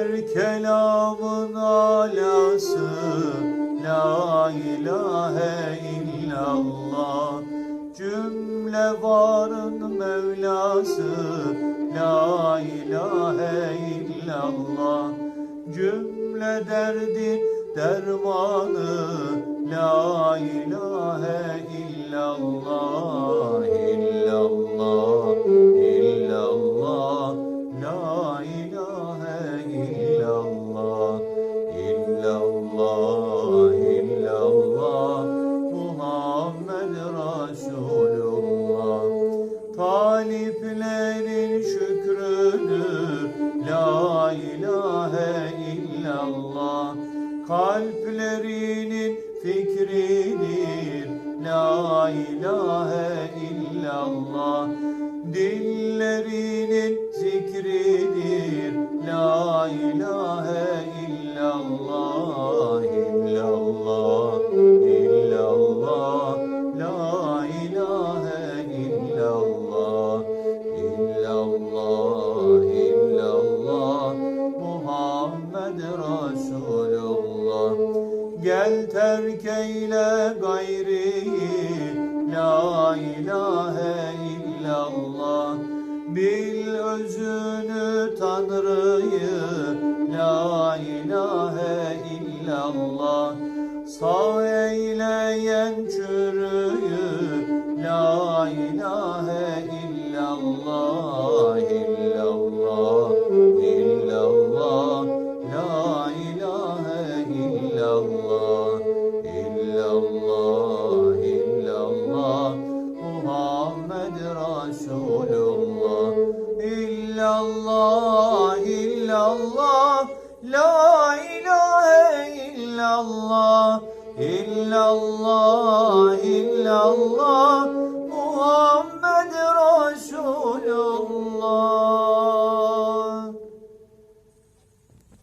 Her kelamın alası La ilahe illallah. Cümle varın Mevlası La ilahe illallah. Cümle derdin dermanı La ilahe illallah Taliplerin şükrünü La ilahe illallah. Kalplerinin fikridir La ilahe illallah. Dillerinin Gel terk eyle gayriyi La ilahe illallah. Bil özünü Tanrı'yı La ilahe illallah. Sağ eyleyen çürüyü illallah illallah illallah Muhammed Resulullah. İllallah illallah La ilahe illallah. İllallah illallah